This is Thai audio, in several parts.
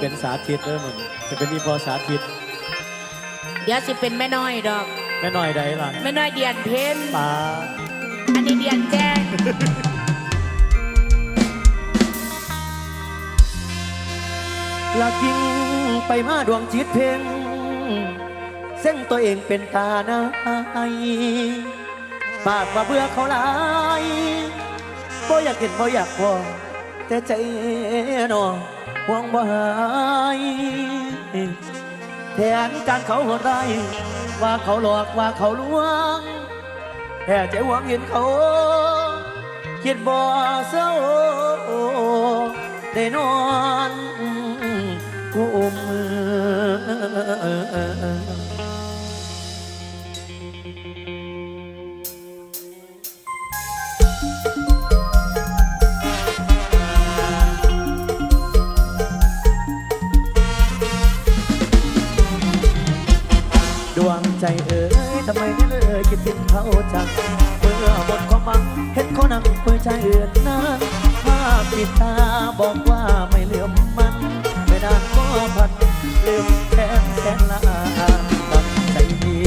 สิเป็นสาธิตเด้อมันจะเป็นอีพอสาธิตเดี๋ยวสิเป็นแม่น้อยดอก แม่น้อยใดล่ะแม่น้อยเดียนเพนปลาอันนี้เดียนแจ้งลากิ้งไปมาดวงจิตเพ่งเส้นตัวเองเป็นตาหนายปากว่าเบื่อเขาหลายบ่อยากเห็นบ่อยากพอแต่ใจนอ ห่วงบ่หายแทนการเขาโหดร้ายว่าเขาหลอกว่าเขาลวงแต่ใจหวังเห็นเขาคิดบ่เศร้าได้นอนกุม เขาจังเมื่อหมดความหวังเห็นเขานั่งเปื่อใจเอื่นนั้นภาพปิดตาบอกว่าไม่เหลือมมันไม่นานก็พันลืมแค้นแสนละตั้งใจดี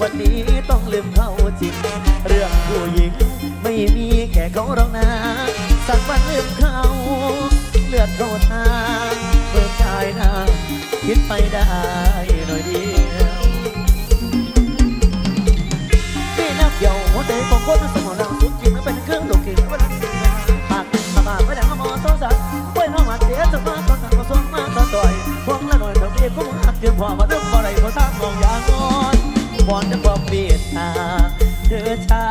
วันนี้ต้องลืมเขาจริง เรื่องผู้หญิงไม่มีแค่เขาหรอกนะสักวันลืมเขาเลือดเขาทางเมื่อชายนาคิดไปได้ หัวใจของคนสมองดังสุดจริงมันเป็นเครื่องลูกกิ่งมันปากปากปากไม่ได้มอโซสัตป่วยมามัดเสียจะมาตอนสั่งก็ส่งมาตอนต่อยพวงละหน่อยเท่านี้กูมึงอัดเตรียมพอมาเริ่มบ่ไรพอทางมองอย่างงอนบอนจะบอกเบียดตาเธอชา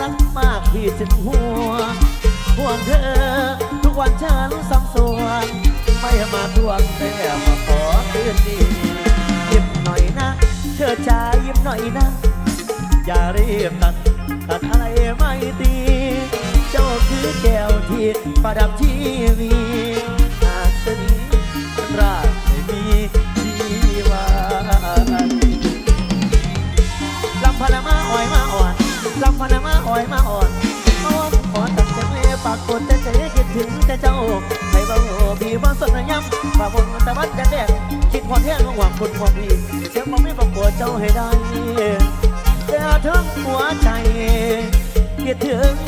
รักมากพี่จึงหัวห่วงเธอ ทุกวันฉันสังส่วนไม่มาทวงแต่มาขอคืนดียิ้มหน่อยนะเธอชายิ้มหน่อยนะ อย่ารีบตัด ตัดอะไรไม่ตี เจ้าคือแก้วที่ประดับชีวีหากสนีราชไม่มีชีวาลำพนามาอ่อยมาอ่อนลำพนามาอ่อยมาอ่อนอ้อมขอตัดใจไม่ปากกดแต่ใจคิดถึงแต่เจ้าให้บาพี่บ่สนย้ำฝ่าบนตะวันแดงคิดพอแท้งหวังคุณความพี่เสียงมองไม่บอกปวดเจ้าให้ได้ ทั้งหัวใจคิดถึง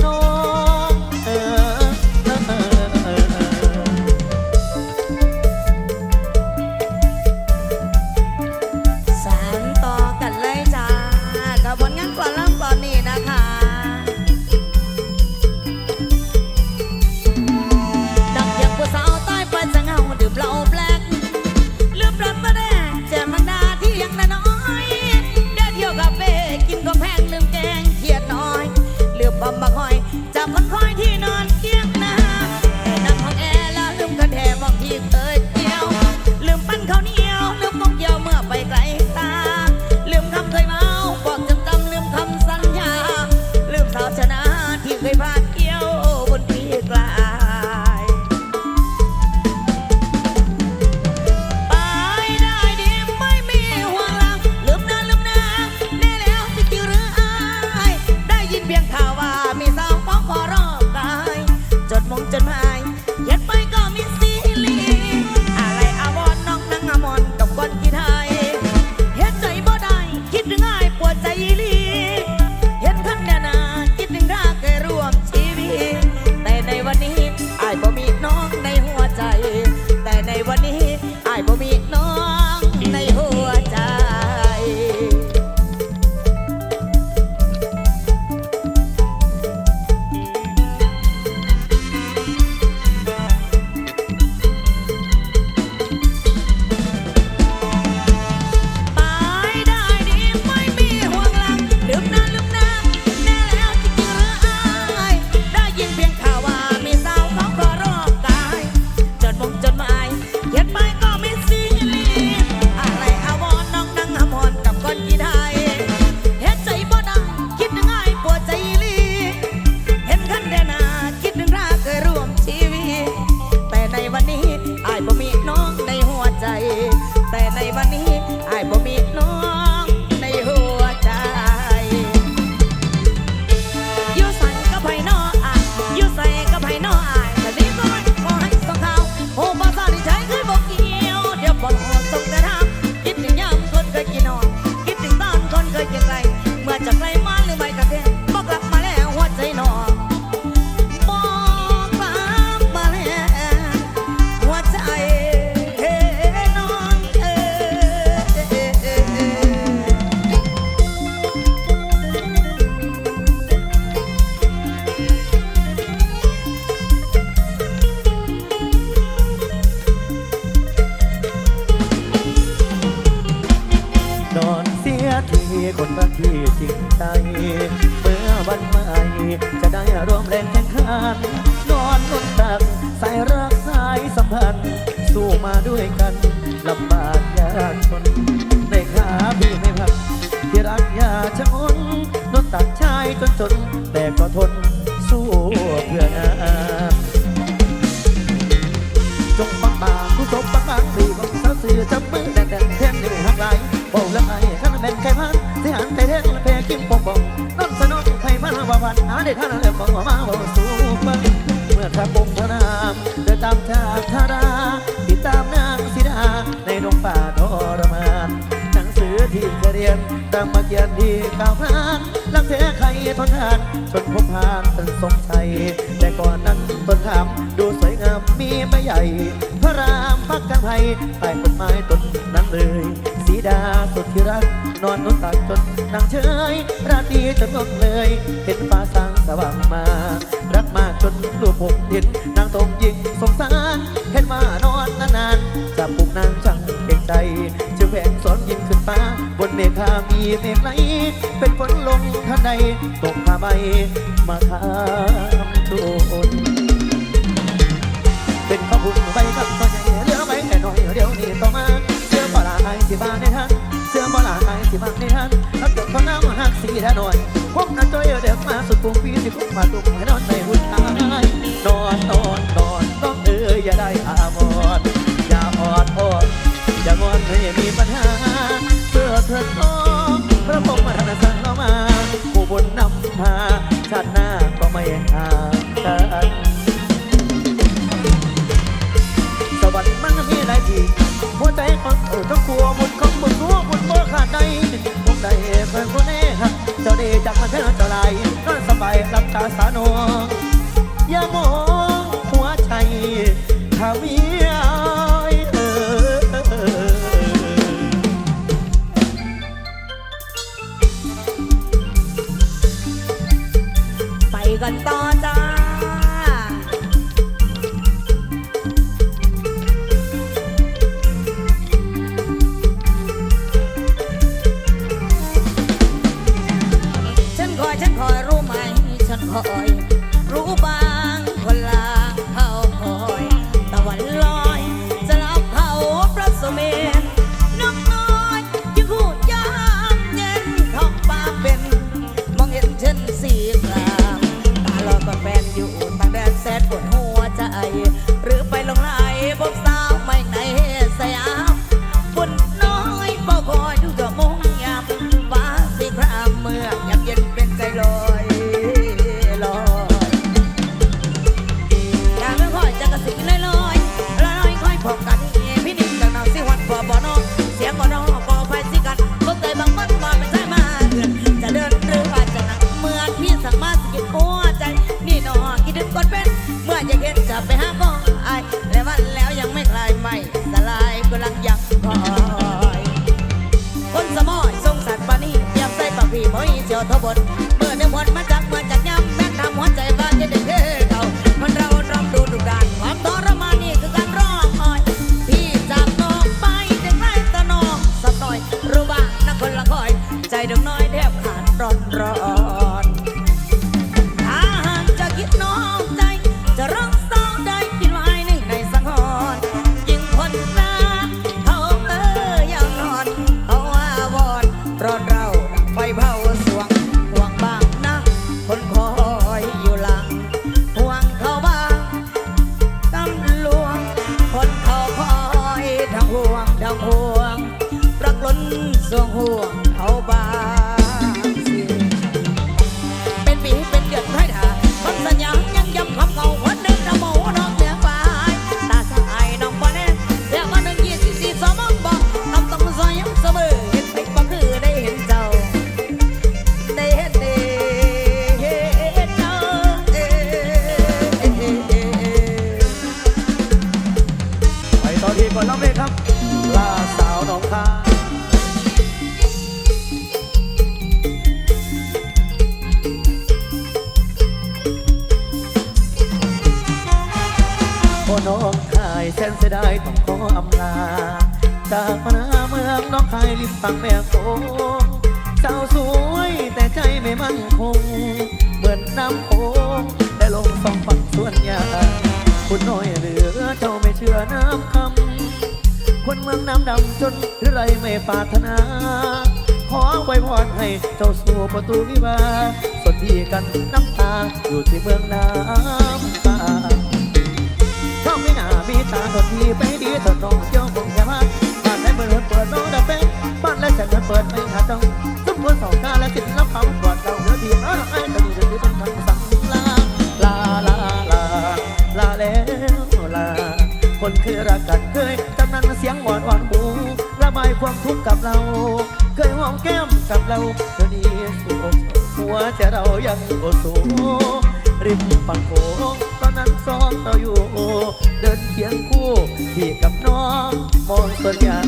จน แต่ก็ทนสู้เพื่องานจงบางบางผู้สบบางบางหรือบางสาวเสือจำ ทนทานจนพบพานตนสงสัย แต่ก่อนนั้นตนทำดูสวยงามมีไม่ใหญ่ พระรามพักกันไทยใต้ต้นไม้ต้นนั้นเลย สีดาสุดที่รัก นอนนุ่นตักจนนางเชยราตรีจนงดเลย เห็นฟ้าสางสว่างมา รักมากจนลูกผมเห็นนางตรงยิงสงสารเห็นมานอนนานๆจับปุกนางช่างเก่งใจจะแหวงสอนยิงขึ้นฟ้า คนเมฆามีเมฆไหลเป็นฝนลงท่านใดตกผ้าใบมาทำทุนเป็นข้าวบุญใบกับตัวใหญ่เรือใบแต่น้อยเดี๋ยวนี้ต่อมาเสื้อปลาไอสิบาในฮันเสื้อปลาไอสิบาในฮันนักตกข้าวน้ำหักสีแท้หน่อยพบนักจ้อยเด็กมาสุดปุ่งปีสิบมาตุงให้นอนในหุ่นตายนอนนอนนอนต้องเอ้ยอย่าได้อาบอดอย่าอดอดอย่างอนให้มีปัญหา เถิดน้องพระพรหมรัตนสังมาผู้บนญนำพาชาติหน้าก็ไม่ห่างกันสวรรค์มันมีหลายทีหัวใจของเออต้องกลัวบุญของบุญรู้บุญบ่ขาดใดผมได้เพื่อนคนนี้เจ้าดีจากมาเท่าเจ้ไรนอนสบายหลับตาสานัว นเสียด้ต้องขออำลา จากมานาเมืองน้องคายริมฝั่งแม่โขงสาวสวยแต่ใจไม่มั่นคง เหมือนน้ำโขงแต่ลงสองฝั่งส่วนยาคุณน้อยเหลือเจ้าไม่เชื่อน้ำคำคนเมืองน้ำดำจนหรือไรไม่ปราถนา ขอไว้พรให้เจ้าสู่ประตูวิวาสวัสดีกันน้ำตาอยู่ที่เมืองน้ำตา ตาตัวทีไปดีเถิดน้องเจ้าคงแค่ว่าบ้านไหนเปิดเปิดน้องดับเป็นบ้านไหนฉันเปิดไม่หาจ้องทุกคนสองกาและติดรับเขากอดเราเนื้อดีเออไอ้ตะดีตะดีเป็นคำสั่งลาลาลาลาลาแล้วลาคนเคยรักกันเคยจำนั้นเสียงหวานหวานหูระบายความทุกข์กับเรา เคยหอมแก้มกับเราเดี๋ยวนี้สู้หัวใจเรายังโอสู ริมฝั่งโขงตอนนั้นซ้อมเราอยู่ เดินเคียงคู่พี่กับน้องมองส่วนยา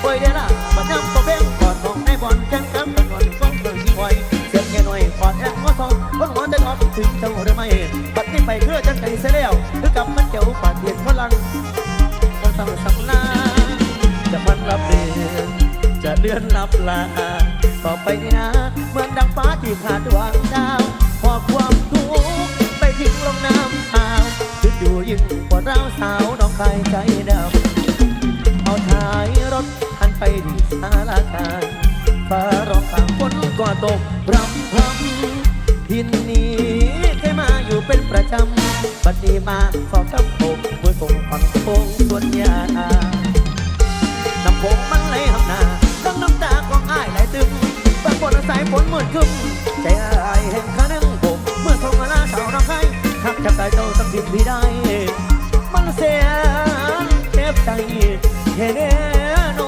โอ้ยเดี๋ยวล่ะมาน้ำตัวเบ้งก่อนมองในบอลแข่งกันกันก่อนก้องเปิดไวเสียงแค่หน่อยก่อนแอนหัวทองคนหัวจะนอนถึงเจ้าหรือไม่ปัดนี้ไปเพื่อจันใจเสียแล้วหรือกับมันเจ้าปาดเดียนพลังก็ต้องสำลาจะมันรับเดือนจะเดือนรับลาต่อไปนี้นะเหมือนดังฟ้าที่ขาดดวงดาว เราสาวน้องใครใจดำเอาท้ายรถหันไปที่สารการฟ้าร้องข้างฝนก็ตกรำพรำทินนี้เคยมาอยู่เป็นประจำบัดนี้มาสอบกับผมเมื่อส่งฟังโค้งส่วนยาน้ำโขงมันไหลหำนาตั้งน้ำตาของอ้ายไหลตึมบางบนสายฝนหมืดครึ้มใจอ้ายเห็นขานึงผมเมื่อทรงเวลาสาวน้ำไห้หักจากใจเจ้าสักทีพี่ได้ มันเสียเทปตังอีเทเนโน